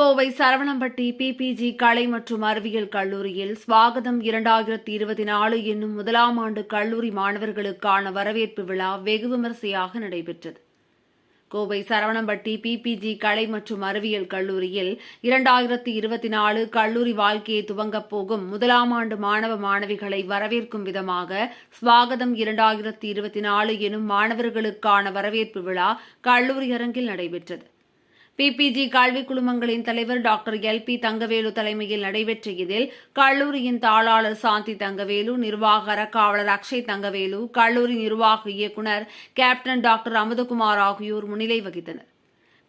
Kovai Saravanampatti PPG கலை மற்றும் அறிவியல் கல்லூரியில் ஸ்வாகதம் இரண்டாயிரத்தி இருபத்தி நாலு என்னும் முதலாம் ஆண்டு கல்லூரி மாணவர்களுக்கான வரவேற்பு விழா வெகு விமரிசையாக நடைபெற்றது. கோவை சரவணம்பட்டி பிபிஜி கலை மற்றும் அறிவியல் கல்லூரியில் இரண்டாயிரத்தி இருபத்தி நாலு கல்லூரி வாழ்க்கையை துவங்கப் போகும் முதலாம் ஆண்டு மாணவ மாணவிகளை வரவேற்கும் விதமாக ஸ்வாகதம் இரண்டாயிரத்தி இருபத்தி நாலு எனும் மாணவர்களுக்கான வரவேற்பு விழா கல்லூரி அரங்கில் நடைபெற்றது. பிபிஜி கல்வி குழுமங்களின் தலைவர் டாக்டர் எல் பி தங்கவேலு தலைமையில் நடைபெற்ற இதில் கல்லூரியின் தாளாளர் சாந்தி தங்கவேலு நிர்வாக அறக்காவலர் அக்ஷய் தங்கவேலு கல்லூரி நிர்வாக இயக்குநர் கேப்டன் டாக்டர் அமுதகுமார் ஆகியோர் முன்னிலை வகித்தனர்.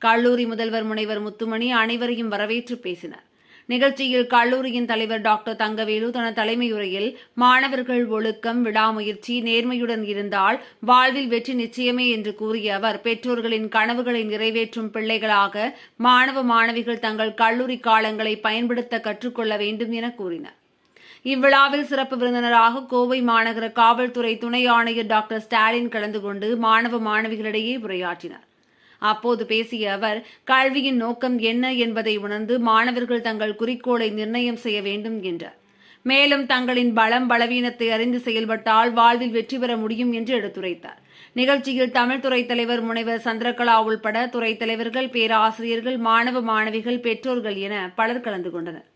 கல்லூரி முதல்வர் முனைவர் முத்துமணி அனைவரையும் வரவேற்று பேசினர். நிகழ்ச்சியில் கல்லூரியின் தலைவர் டாக்டர் தங்கவேலு தனது தலைமையுரையில் மாணவர்கள் ஒழுக்கம் விடாமுயற்சி நேர்மையுடன் இருந்தால் வாழ்வில் வெற்றி நிச்சயமே என்று கூறிய அவர் பெற்றோர்களின் கனவுகளை நிறைவேற்றும் பிள்ளைகளாக மாணவ மாணவிகள் தங்கள் கல்லூரி காலங்களை பயன்படுத்த கற்றுக்கொள்ள வேண்டும் என கூறினார். இவ்விழாவில் சிறப்பு விருந்தினராக கோவை மாநகர காவல்துறை துணை ஆணையர் டாக்டர் ஸ்டாலின் கலந்து கொண்டு மாணவ மாணவிகளிடையே உரையாற்றினார். அப்போது பேசிய அவர் கல்வியின் நோக்கம் என்ன என்பதை உணர்ந்து மாணவர்கள் தங்கள் குறிக்கோளை நிர்ணயம் செய்ய வேண்டும் என்றார். மேலும் தங்களின் பலம் பலவீனத்தை அறிந்து செயல்பட்டால் வாழ்வில் வெற்றி பெற முடியும் என்று எடுத்துரைத்தார். நிகழ்ச்சியில் தமிழ் துறை தலைவர் முனைவர் சந்திரகலா உள்பட துறை தலைவர்கள் பேராசிரியர்கள் மாணவ மாணவிகள் பெற்றோர்கள் என பலர் கலந்து கொண்டனர்.